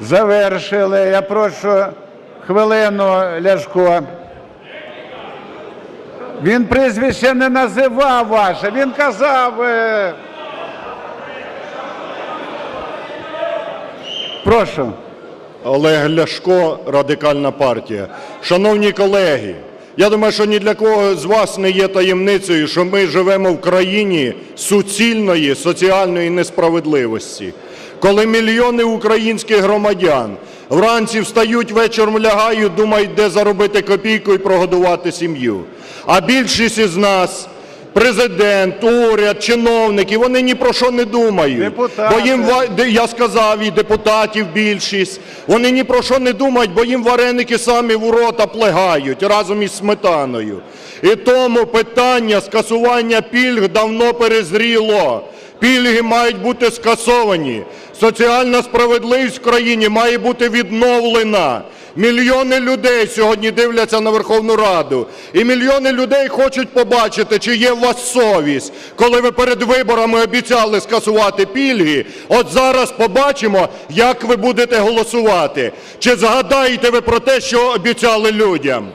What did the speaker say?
Завершили. Я прошу хвилину Ляшко. Він прізвище не називав ваше, він казав. е, Прошу. Олег Ляшко, Радикальна партія. Шановні колеги, я думаю, що ні для кого з вас не є таємницею, що ми живемо в країні суцільної соціальної несправедливості. Коли мільйони українських громадян вранці встають, вечором лягають, думають, де заробити копійку і прогодувати сім'ю. А більшість із нас Президент, уряд, чиновники, вони ні про що не думають. Депутати. Бо їм я сказав, і депутатів більшість. Вони ні про що не думають, бо їм вареники самі в рота плегають разом із сметаною. І тому питання скасування пільг давно перезріло. Пільги мають бути скасовані. Соціальна справедливість в країні має бути відновлена. Мільйони людей сьогодні дивляться на Верховну Раду. І мільйони людей хочуть побачити, чи є у вас совість, коли ви перед виборами обіцяли скасувати пільги. От зараз побачимо, як ви будете голосувати. Чи згадаєте ви про те, що обіцяли людям?